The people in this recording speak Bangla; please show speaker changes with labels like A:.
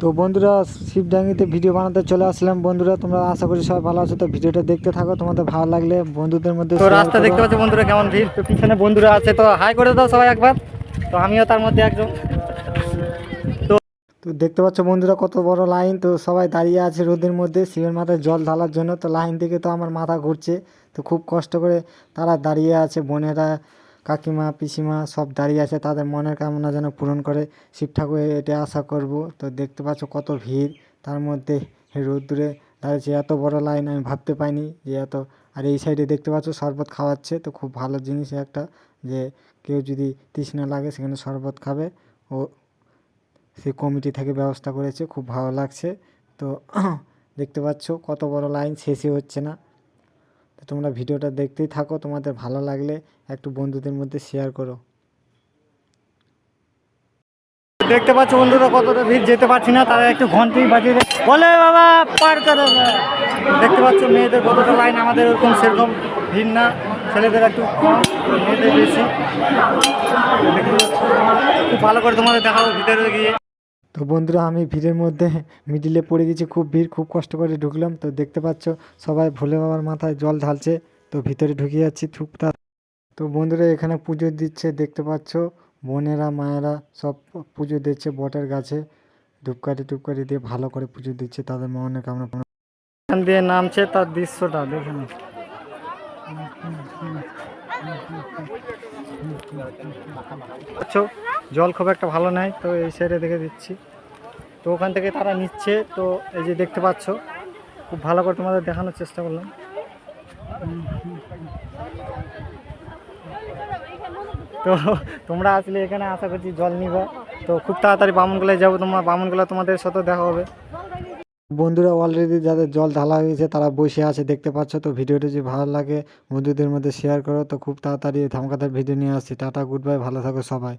A: তো বন্ধুরা শিবডাঙ্গিতে ভিডিও বানাতে চলে আসলাম। বন্ধুরা তোমরা আশা করি সবাই ভালো আছো। তো ভিডিওটা দেখতে থাকো তোমাদের ভালো লাগলে বন্ধুদের মধ্যে
B: তো রাস্তা দেখতে পাচ্ছ বন্ধুরা কেমন ভিড়? তো পিছনে বন্ধুরা আছে তো হাই করে দাও সবাই একবার। তো আমিও তার মধ্যে একজন।
A: তো দেখতে পাচ্ছ বন্ধুরা কত বড় লাইন। তো সবাই দাঁড়িয়ে আছে রোদের মধ্যে শিবের মাথায় জল ঢালার জন্য। তো লাইন থেকে তো আমার মাথা ঘুরছে। তো খুব কষ্ট করে তারা দাঁড়িয়ে আছে বোনেরা কাকিমা, পিসিমা সব দাঁড়িয়ে আছে, তাদের মনের কামনা যেন পূরণ করে। শিব ঠাকুর, এটা আশা করব। তো দেখতে পাচ্ছ কত ভিড়। তার মধ্যে রোদ্দুরে দাঁড়িয়েছে, এত বড় লাইন আমি ভাবতে পাইনি যে এত। আর এই সাইডে দেখতে পাচ্ছ শরবত খাওয়াচ্ছে, তো খুব ভালো জিনিস একটা যে কেউ যদি তৃষ্ণা লাগে সেখানে শরবত খাবে। ও সেই কমিটি থেকে ব্যবস্থা করেছে, খুব ভালো লাগছে। তো দেখতে পাচ্ছ কত বড় লাইন শেষই হচ্ছে না। তো তোমরা ভিডিওটা দেখতেই থাকো, তোমাদের ভালো লাগলে একটু বন্ধুদের মধ্যে শেয়ার করো।
B: দেখতে পাচ্ছ বন্ধুরা কতটা ভিড়, যেতে পারছি না, তারা একটু ঘন্টি বাজিয়ে বলে বাবা, পার করে। দেখতে পাচ্ছ, মেয়েদের কতটা লাইন, আমাদের ওরকম সেরকম ভিড় না। ছেলেদের একটু মেয়েদের বেশি। খুব ভালো করে তোমাদের দেখাবো ভিতরে গিয়ে।
A: বন্ধুরা, আমি ভিড়ের মধ্যে মিডিলে পড়ে গেছি, খুব ভিড়, খুব কষ্ট করে ঢুকলাম। তো দেখতে পাচ্ছ, সবাই ভোলে বাবার মাথায় জল ঢালছে, তো ভিতরে ঢুকে যাচ্ছি টুকটাক তো বন্ধুরা, এখানে পুজো দিচ্ছে, দেখতে পাচ্ছ, বোনেরা, মায়েরা সব পুজো দিচ্ছে বটের গাছে। ধূপকাঠি টুপকাঠি দিয়ে ভালো করে পুজো দিচ্ছে, তাদের মনের কামনা
B: এখান দিয়ে নামছে তার দৃশ্যটা, দেখে নিন। আচ্ছা জল খুব একটা ভালো নেই, তো এই সাইডে দেখে দিচ্ছি। তো ওখান থেকে তারা নিচ্ছে, তো এই যে দেখতে পাচ্ছ, খুব ভালো করে তোমাদের দেখানোর চেষ্টা করলাম। তো তোমরা আসলে এখানে আশা করছি জল নিবা। তো খুব তাড়াতাড়ি বামনগোলায় যাব তোমার, বামনগোলা তোমাদের সাথে দেখা হবে।
A: বন্ধুরা অলরেডি যাদের জল ঢালা হয়েছে তারা বসে আছে, দেখতে পাচ্ছ তো, ভিডিওটি যদি ভালো লাগে, বন্ধুদের মধ্যে শেয়ার করো। তো খুব তাড়াতাড়ি ধামকাতার ভিডিও নিয়ে আসছি। টাটা গুড বাই ভালো থাকো সবাই।